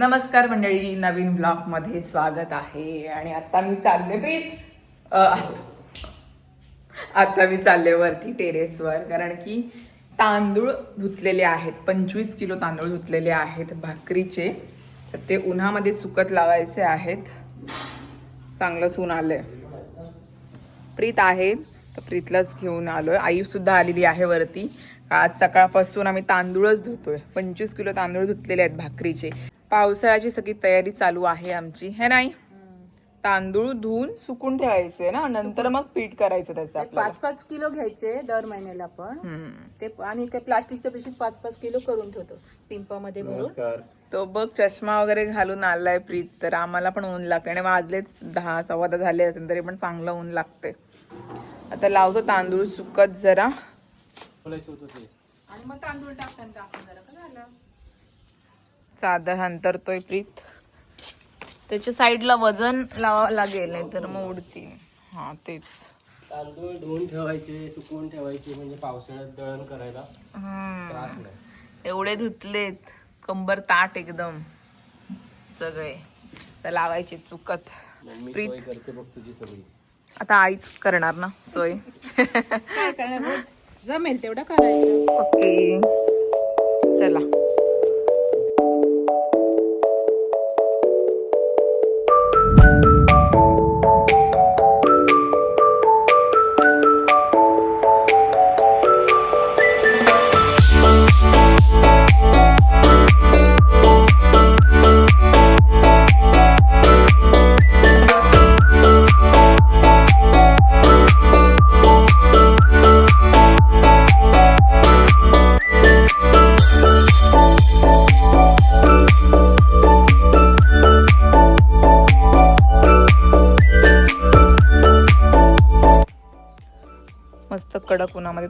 नमस्कार मंडळी नवीन ब्लॉगमध्ये स्वागत आहे. आणि आता मी चालले प्रीत आत्ता आता मी चालले वरती टेरेसवर कारण की तांदूळ धुतलेले आहेत पंचवीस किलो तांदूळ धुतलेले आहेत भाकरीचे. तर ते उन्हामध्ये सुकत लावायचे आहेत. चांगलं सून आलंय. प्रीत आहे तर प्रीतलाच घेऊन आलो आई सुद्धा आलेली आहे वरती. आज सकाळपासून आम्ही तांदूळच धुतोय. पंचवीस किलो तांदूळ धुतलेले आहेत भाकरीचे. पावसाळ्याची सगळी तयारी चालू आहे आमची. हे नाही? तांदूळ धुवून सुकून ठेवायचे ना नंतर मग पीठ करायचं त्याचं आपल्याला. पाच पाच किलो घ्यायचे दर महिन्याला आपण हम्म. ते आणि काही प्लास्टिकच्या पिशवीत पाच पाच किलो करून ठेवतो पिंपामध्ये भरून. तो बघ चष्मा वगैरे घालून आलाय प्रीत तर आम्हाला पण ऊन लागते आणि वाजलेच दहा सव्वा दहा झाले असेल तरी पण चांगलं ऊन लागते आता लावतो तांदूळ सुकत जरा. आणि मग तांदूळ टाकताना टाकून जरा का झालं चादर अंतरतोय प्रीत. त्याच्या साईडला वजन लावावं लागेल नाही तर मग उडतील हा तेच. तांदूळ धुवून ठेवायचे सुकवून ठेवायचे म्हणजे पावसाळ्यात दळण करायला हम्म. त्रास नाही. एवढे धुतलेत कंबर ताट एकदम. सगळे. तर लावायचे चुकत. प्रीत. करते बघ तुझी सगळी. आता आईच करणार ना सोय. काय करणार बघ, जमेल तेवढं करायचं ओके. चला.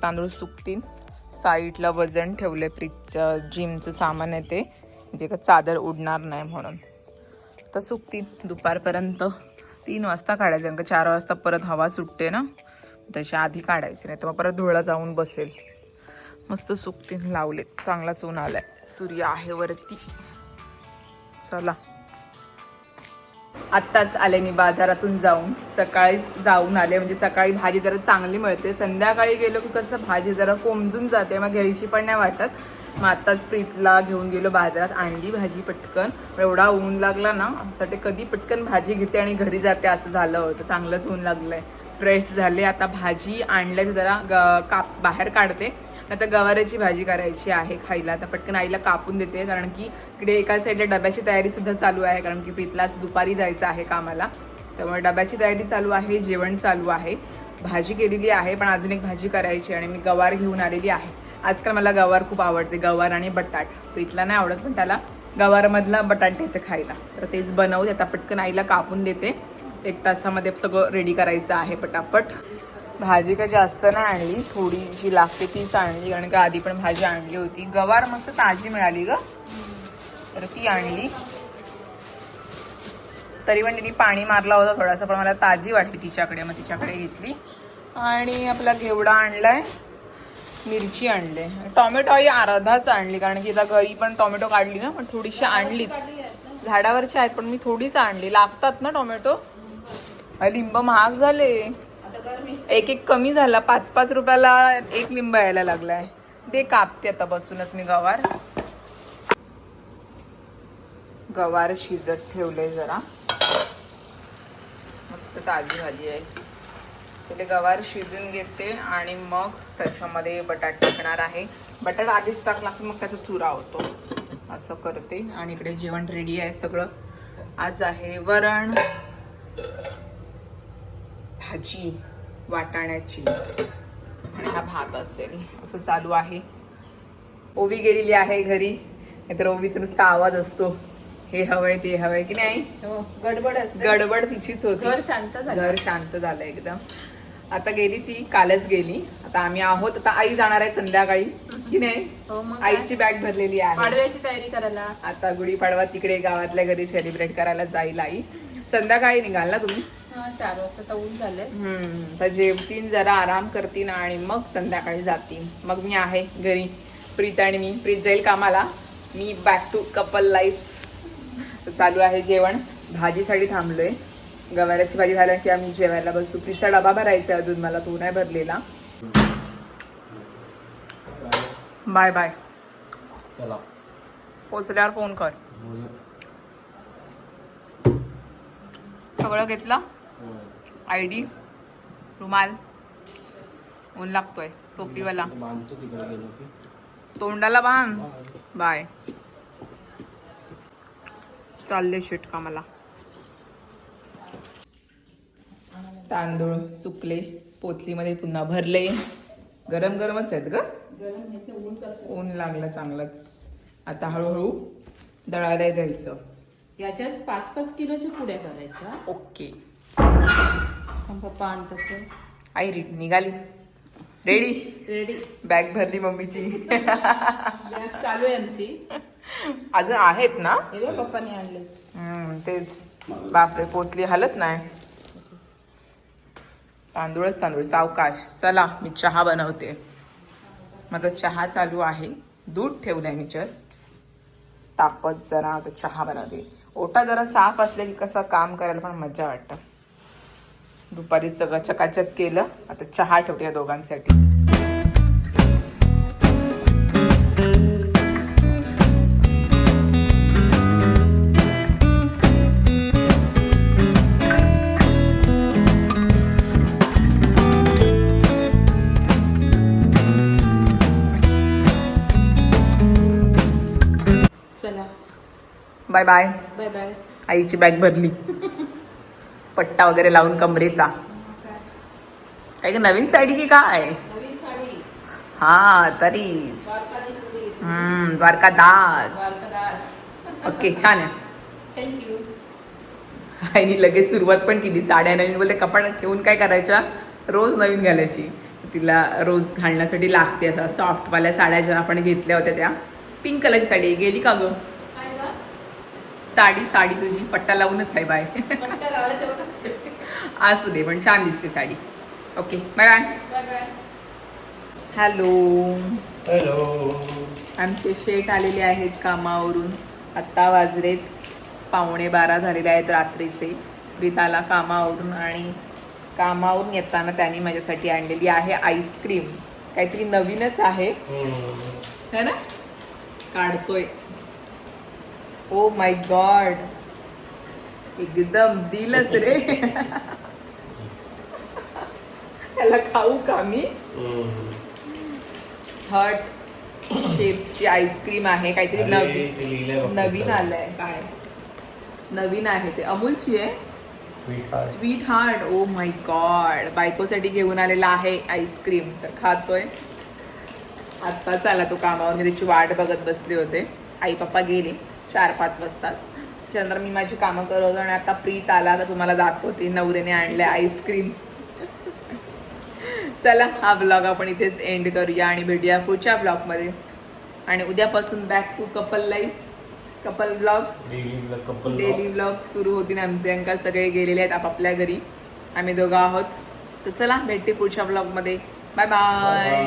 त्याच्यामध्ये तांदूळ सुकतील. साईडला वजन ठेवले फ्रीजचं जिमचं सामान आहे ते. म्हणजे का चादर उडणार नाही म्हणून. तर सुकतील दुपारपर्यंत. तीन वाजता काढायचं का चार वाजता परत हवा सुटते ना. त्याच्या आधी काढायचे नाही तर मग परत धुळा जाऊन बसेल. मस्त सुकतील लावलेत. चांगला सून आलाय. सूर्य आहे वरती. चला. आत्ताच आले मी बाजारातून जाऊन. सकाळी जाऊन आले. म्हणजे सकाळी भाजी जरा चांगली मिळते. संध्याकाळी गेलो की कसं भाजी जरा कोमजून जाते. मग घ्यायची पण नाही वाटत. मग आत्ताच प्रीतला घेऊन गेलो बाजारात. आणली भाजी पटकन. एवढा ऊन लागला ना आमच्यासाठी कधी पटकन भाजी घेते आणि घरी जाते असं झालं होतं. चांगलंच ऊन लागलंय. फ्रेश झाले. आता भाजी आणल्या जरा ग- काप बाहेर काढते. आता गवाराची भाजी करायची आहे खायला. तर पटकन आईला कापून देते कारण की इकडे एका साईडला डब्याची तयारी सुद्धा चालू आहे कारण की प्रीतलाच आज दुपारी जायचं आहे कामाला. त्यामुळे डब्याची तयारी चालू आहे जेवण चालू आहे. भाजी केलेली आहे पण अजून एक भाजी करायची आणि मी गवार घेऊन आलेली आहे. आजकाल मला गवार खूप आवडते गवार आणि बटाट. प्रीतला नाही आवडत पण त्याला गवारमधला बटाट येते खायला. तर तेच बनवते आता पटकन आईला कापून देते. एक तासामध्ये सगळं रेडी करायचं आहे पटापट. भाजी काय जास्त नाही आणली. थोडी जी लागते तीच आणली. कारण का आधी पण भाजी आणली होती. गवार मस्त ताजी मिळाली ग. तर ती आणली. तरी पण तिने पाणी मारला होता थोडासा पण मला ताजी वाटली तिच्याकडे. मग तिच्याकडे घेतली. आणि आपला घेवडा आणलाय. मिरची आणले. टोमॅटो ही अर्धाच आणली. कारण की आता घरी पण टोमॅटो काढली ना पण थोडीशी आणलीत. झाडावरची आहेत पण मी थोडीच आणली. लागतात ना टोमॅटो? लिंब महाग झाले. एक एक कमी झाला. पाच पाच रुपयाला एक लिंब यायला लागलाय. ते कापते आता बसूनच मी गवार. गवार शिजत ठेवलंय जरा. मस्त ताजी भाजी आहे. पहिले गवार शिजून घेते आणि मग त्याच्यामध्ये बटाट टाकणार आहे. बटाट आधीच टाकला की मग त्याचा चुरा होतो. असं करते आणि इकडे जेवण रेडी आहे सगळं. आज आहे वरण भाजी. वाटाण्याची. हा भात असेल. असं चालू आहे. ओवी गेलेली आहे घरी. नाहीतर ओवीचा नुसता आवाज असतो. हे हवंय ते हवंय. की नाही? हो गडबड गडबड तिचीच होती. घर शांत झालं. घर शांत झालं एकदम. आता गेली ती कालच गेली. आता आम्ही आहोत. आता आई जाणार आहे संध्याकाळी. की नाही? हो? आईची बॅग भरलेली आहे. पाडव्याची तयारी करायला. आता गुढीपाडवा तिकडे गावातल्या घरी सेलिब्रेट करायला जाईल आई. संध्याकाळी निघाल ना तुम्ही? चार वाजता तर ऊन झालंय. हम्म तर जेवतीन जरा आराम करतीन आणि मग संध्याकाळी जातीन. मग मी आहे घरी. प्रीत आणि मी. प्रीत जाईल कामाला. मी बॅक टू कपल लाईफ चालू आहे जेवण. भाजीसाठी थांबलोय. गवाराची भाजी झाल्या की आम्ही जेवायला बसू. पिझ्झा डबा भरायचा आहे अजून. मला तो नाही भरलेला. बाय बाय चला. पोचल्यावर फोन कर. सगळं घेतलं? आय डी रुमाल ऊन लागतोय टोपीवाला. तोंडाला बांध. बाय. चालले शेट का मला तांदूळ सुकले पोतलीमध्ये पुन्हा भरले. गरम गरमच आहेत ग. ऊन लागलं चांगलंच. आता हळूहळू दळायला द्यायचं. याच्यात पाच पाच किलोच्या पुड्या करायच्या. ओके. पप्पा आणतात. आई री निघाली. रेडी रेडी बॅग भरली मम्मीची. चालू आहे आमची. अजून आहेत ना? पप्पाने आणले. तेच. बापरे पोतली हलत नाही. तांदूळच तांदूळ सावकाश. चला मी चहा बनवते. माझा चहा चालू आहे. दूध ठेवलंय मी जस्ट तापत जरा चहा बनवते. ओटा जरा साफ असले की कसं काम करायला पण मजा वाटतं. दुपारी सगळं चकाचक केलं. आता चहा ठेवते या दोघांसाठी. चला. बाय बाय बाय बाय आईची बॅग भरली. पट्टा वगैरे लावून कमरेचा. काय नवीन साडी की काय? नवीन साडी. हा तरी. हम्म द्वारकादास द्वारकादास ओके छान आहे. आईने लगेच सुरुवात पण केली. साड्या नवीन बोलते कपाटात ठेवून काय करायच्या? रोज नवीन घालायची. तिला रोज घालण्यासाठी लागते असं सॉफ्टवाल्या साड्या ज्या आपण घेतल्या होत्या त्या. पिंक कलरची साडी. गेली का गं? साडी साडी तुझी पट्टा लावूनच आहे बाय? असू दे पण छान दिसते sari. Okay bye bye. Bye bye. Hello. Hello. आमचे शेट आलेले आहेत कामावरून. आत्ता वाजलेत पावणे बारा झालेले आहेत रात्रीचे. प्रीताला कामावरून आणि कामावरून येताना त्यांनी माझ्यासाठी आणलेली आहे आईस्क्रीम. काहीतरी नवीनच आहे. है ना? काढतोय. ओ माय गॉड एकदम दिलच रे. त्याला खाऊ का मी? हट शेपची आईस्क्रीम आहे. काहीतरी नवीन नवीन आलंय. काय? नवीन आहे ते. अमूलची आहे? Sweet sweet heart oh my god बायकोसाठी घेऊन आलेला आहे आईस्क्रीम तर खातोय. आत्ताच आला तो कामावर. मी त्याची वाट बघत बसले होते. आई पप्पा गेले. चार पाच वाजताच. त्याच्यानंतर मी माझी कामं करत आणि आता प्रीत आला तर तुम्हाला दाखवते. नवऱ्याने आणलंय आईस्क्रीम चला हा ब्लॉग आपण इथेच एंड करूया आणि भेटूया पुढच्या ब्लॉगमध्ये आणि उद्यापासून back to couple life couple blog daily couple daily vlog सुरू होतील. आमचे अंका सगळे गेलेले आहेत आपापल्या घरी. आम्ही दोघं आहोत. तर चला भेटते पुढच्या ब्लॉगमध्ये बाय बाय